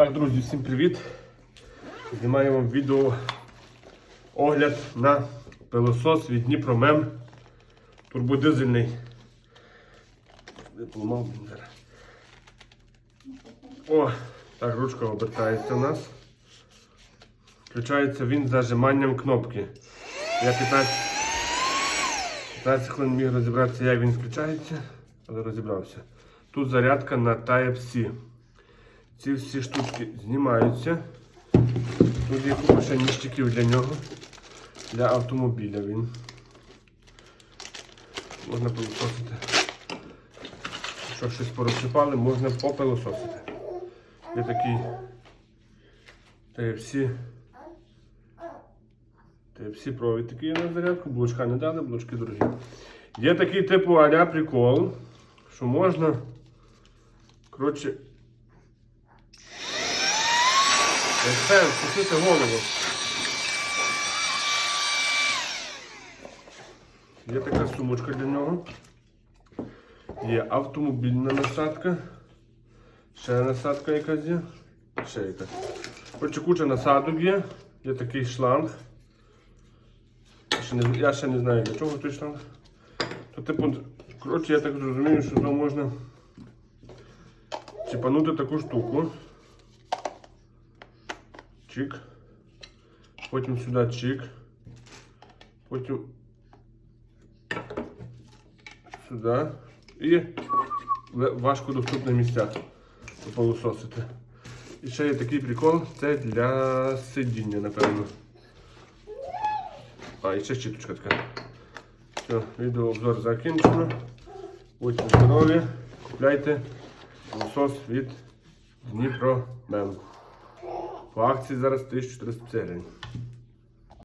Так, друзі, всім привіт! Знімаю вам відео огляд на пилосос від Дніпромем турбодизельний. Поламав, зараз. О, так, ручка обертається у нас. Включається він зажиманням кнопки. Я 15, 15 хвилин міг розібратися, як він включається, але розібрався. Тут зарядка на Type-C. Ці всі штучки знімаються. Тут є купа ще для нього. Для автомобіля він. Можна пилососити. Якщо щось порозсипали, можна попилососити. Є такий Type-C. Type-C провід такий на зарядку, блочка не дали, блочки дорогі. Є такий типу аля прикол, що можна. Коротше, Експерт, спустити голову. Є така сумочка для нього. Є автомобільна насадка. Ще насадка якась є. Ще якась. Коротше, куча насадок є. Є такий шланг. Я ще не, я ще не знаю для чого той шланг. То, типу, коротше, я так зрозумію, що то можна чіпанути таку штуку. Чик. Потім сюди чик. Потім сюди. І важко доступне місця попилососити. І ще є такий прикол, це для сидіння, напевно. А, і ще щіточка така. Все, відеообзор закінчено. Будьте здорові, купляйте пилосос від Дніпро Мем. По акції зараз 1350 гривень.